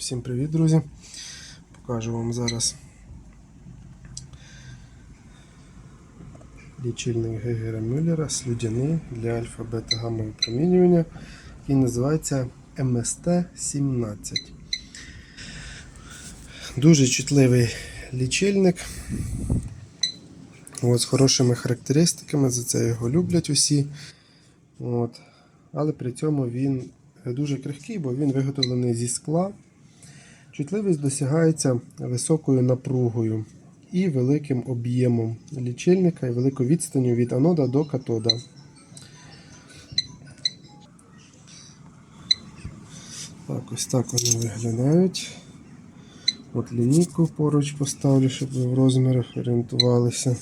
Всім привіт, друзі! Покажу вам зараз лічильник Гегера Мюллера слюдяний для альфа-бета гамма випромінювання, який називається МСТ-17. Дуже чутливий лічильник. От, з хорошими характеристиками, за це його люблять усі. От. Але при цьому він дуже крихкий, бо він виготовлений зі скла. Чутливість досягається високою напругою і великим об'ємом лічильника і великою відстанню від анода до катода. Так, ось так вони виглядають. От лінійку поруч поставлю, щоб ви в розмірах орієнтувалися.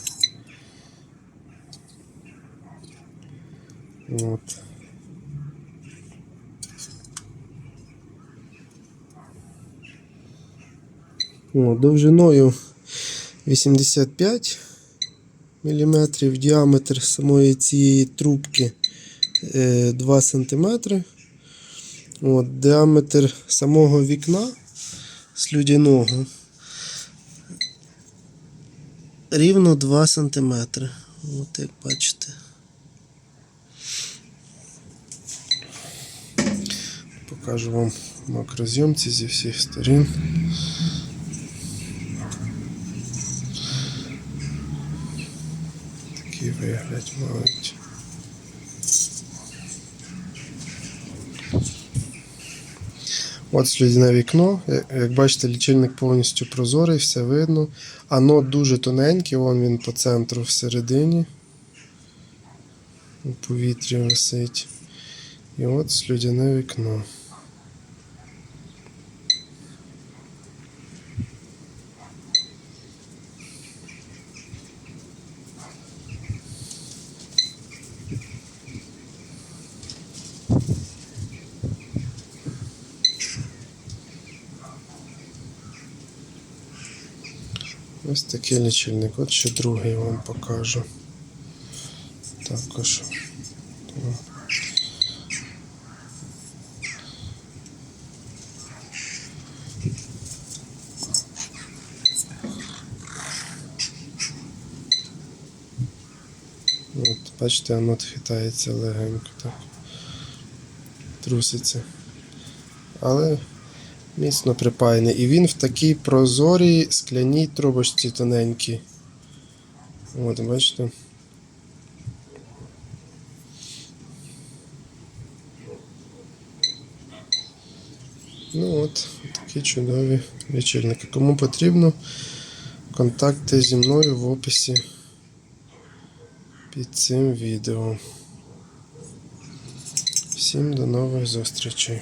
От. О, довжиною 85 мм, діаметр самої цієї трубки е, 2 см. От, діаметр самого вікна слюдяного рівно 2 см. От як бачите. Покажу вам макрозйомці зі всіх сторін. Такий вигляд мають. От слідне вікно. Як- Як бачите, лічильник повністю прозорий, все видно. Ано дуже тоненький, вон він по центру всередині. У повітрі висить. І от слюдяне вікно. Ось такий лічильник. От ще другий вам покажу. Також. От, бачите, воно хитається легенько так. Труситься. Але міцно припаяний. І він в такій прозорій скляній трубочці тоненькій. От, бачите. Ну от, такі чудові лічильники. Кому потрібно, контакти зі мною в описі під цим відео. Всім до нових зустрічей.